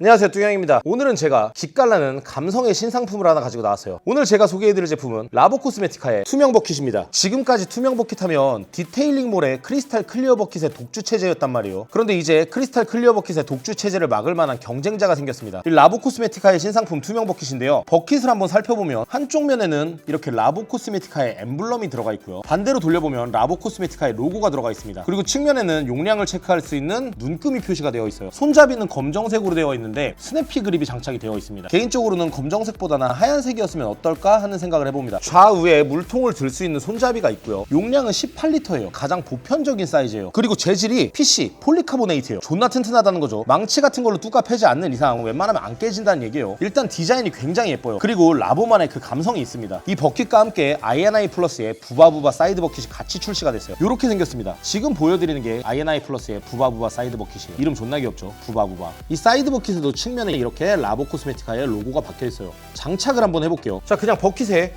안녕하세요 뚱양입니다. 오늘은 제가 기깔나는 감성의 신상품을 하나 가지고 나왔어요. 오늘 제가 소개해드릴 제품은 라보 코스메티카의 투명 버킷입니다. 지금까지 투명 버킷 하면 디테일링몰의 크리스탈 클리어 버킷의 독주 체제였단 말이에요. 그런데 이제 크리스탈 클리어 버킷의 독주 체제를 막을 만한 경쟁자가 생겼습니다. 이 라보 코스메티카의 신상품 투명 버킷인데요. 버킷을 한번 살펴보면 한쪽 면에는 이렇게 라보 코스메티카의 엠블럼이 들어가 있고요. 반대로 돌려보면 라보 코스메티카의 로고가 들어가 있습니다. 그리고 측면에는 용량을 체크할 수 있는 눈금이 표시가 되어 있어요. 손잡이는 검정색으로 되어 있는 데 스냅피 그립이 장착이 되어 있습니다. 개인적으로는 검정색보다는 하얀색이었으면 어떨까 하는 생각을 해봅니다. 좌우에 물통을 들 수 있는 손잡이가 있고요. 용량은 18리터예요. 가장 보편적인 사이즈예요. 그리고 재질이 PC 폴리카보네이트예요. 존나 튼튼하다는 거죠. 망치 같은 걸로 뚜까 패지 않는 이상 웬만하면 안 깨진다는 얘기예요. 일단 디자인이 굉장히 예뻐요. 그리고 라보만의 그 감성이 있습니다. 이 버킷과 함께 INI 플러스의 부바부바 사이드 버킷이 같이 출시가 됐어요. 이렇게 생겼습니다. 지금 보여드리는 게 INI 플러스의 부바부바 사이드 버킷이에요. 이름 존나 귀엽죠? 부바부바. 이 사이드 버킷 에도 측면에 이렇게 라보 코스메티카의 로고가 박혀 있어요 장착을 한번 해볼게요 자 그냥 버킷에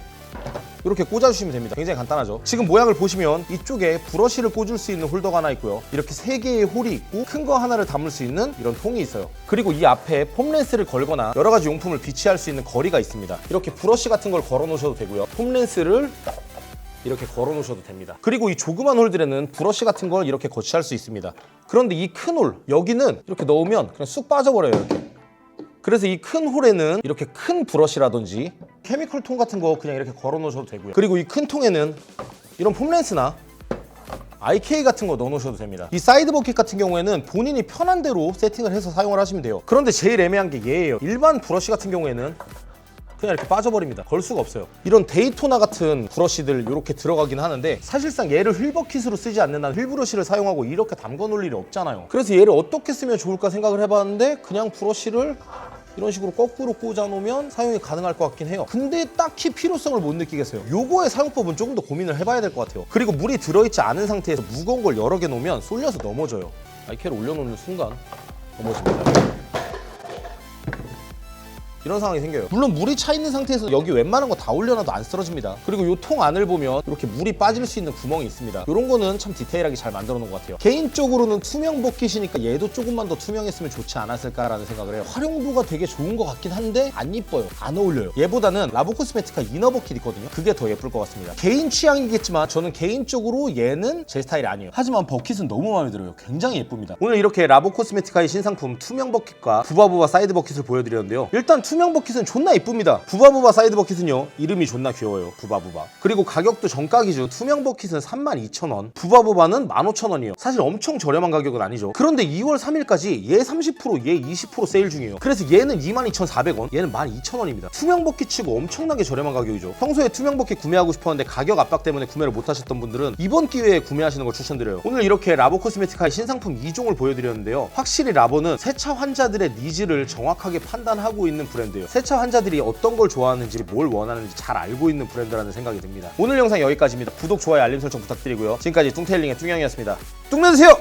이렇게 꽂아주시면 됩니다. 굉장히 간단하죠. 지금 모양을 보시면 이쪽에 브러쉬를 꽂을 수 있는 홀더가 하나 있고요. 이렇게 세 개의 홀이 있고 큰 거 하나를 담을 수 있는 이런 통이 있어요. 그리고 이 앞에 폼렌스를 걸거나 여러 가지 용품을 비치할 수 있는 거리가 있습니다. 이렇게 브러쉬 같은 걸 걸어 놓으셔도 되고요. 폼렌스를 이렇게 걸어 놓으셔도 됩니다. 그리고 이 조그만 홀들에는 브러쉬 같은 걸 이렇게 거치할 수 있습니다. 그런데 이 큰 홀, 여기는 이렇게 넣으면 그냥 쑥 빠져버려요, 이렇게. 그래서 이 큰 홀에는 이렇게 큰 브러쉬라든지 케미컬 통 같은 거 그냥 이렇게 걸어 놓으셔도 되고요. 그리고 이 큰 통에는 이런 폼렌스나 IK 같은 거 넣어 놓으셔도 됩니다. 이 사이드 버킷 같은 경우에는 본인이 편한 대로 세팅을 해서 사용을 하시면 돼요. 그런데 제일 애매한 게 얘예요. 일반 브러쉬 같은 경우에는 그냥 이렇게 빠져버립니다. 걸 수가 없어요. 이런 데이토나 같은 브러쉬들 이렇게 들어가긴 하는데 사실상 얘를 휠버킷으로 쓰지 않는 한 휠브러쉬를 사용하고 이렇게 담궈 놓을 일이 없잖아요. 그래서 얘를 어떻게 쓰면 좋을까 생각을 해봤는데 그냥 브러쉬를 이런 식으로 거꾸로 꽂아 놓으면 사용이 가능할 것 같긴 해요. 근데 딱히 필요성을 못 느끼겠어요. 요거의 사용법은 조금 더 고민을 해봐야 될 것 같아요. 그리고 물이 들어있지 않은 상태에서 무거운 걸 여러 개 놓으면 쏠려서 넘어져요. 아이캐를 올려놓는 순간 넘어집니다. 이런 상황이 생겨요. 물론 물이 차 있는 상태에서 여기 웬만한 거 다 올려놔도 안 쓰러집니다. 그리고 이 통 안을 보면 이렇게 물이 빠질 수 있는 구멍이 있습니다. 이런 거는 참 디테일하게 잘 만들어 놓은 것 같아요. 개인적으로는 투명 버킷이니까 얘도 조금만 더 투명했으면 좋지 않았을까라는 생각을 해요. 활용도가 되게 좋은 것 같긴 한데 안 이뻐요. 안 어울려요. 얘보다는 라보 코스메티카 이너 버킷 있거든요. 그게 더 예쁠 것 같습니다. 개인 취향이겠지만 저는 개인적으로 얘는 제 스타일이 아니에요. 하지만 버킷은 너무 마음에 들어요. 굉장히 예쁩니다. 오늘 이렇게 라보 코스메티카의 신상품 투명 버킷과 부바부바 사이드 버킷을 보여드렸는데요. 일단 투명 버킷은 존나 이쁩니다. 부바부바 사이드 버킷은요 이름이 존나 귀여워요. 부바부바. 그리고 가격도 정가 기준 투명 버킷은 32,000원, 부바부바는 15,000원이에요. 사실 엄청 저렴한 가격은 아니죠. 그런데 2월 3일까지 얘 30%, 얘 20% 세일 중이에요. 그래서 얘는 22,400원, 얘는 12,000원입니다. 투명 버킷 치고 엄청나게 저렴한 가격이죠. 평소에 투명 버킷 구매하고 싶었는데 가격 압박 때문에 구매를 못 하셨던 분들은 이번 기회에 구매하시는 걸 추천드려요. 오늘 이렇게 라보 코스메티카의 신상품 2종을 보여드렸는데요. 확실히 라보는 세차 환자들의 니즈를 정확하게 판단하고 있는 브랜드예요. 세차 환자들이 어떤 걸 좋아하는지 뭘 원하는지 잘 알고 있는 브랜드라는 생각이 듭니다. 오늘 영상 여기까지입니다. 구독, 좋아요, 알림 설정 부탁드리고요. 지금까지 뚱테일링의 뚱형이었습니다. 뚱내드세요!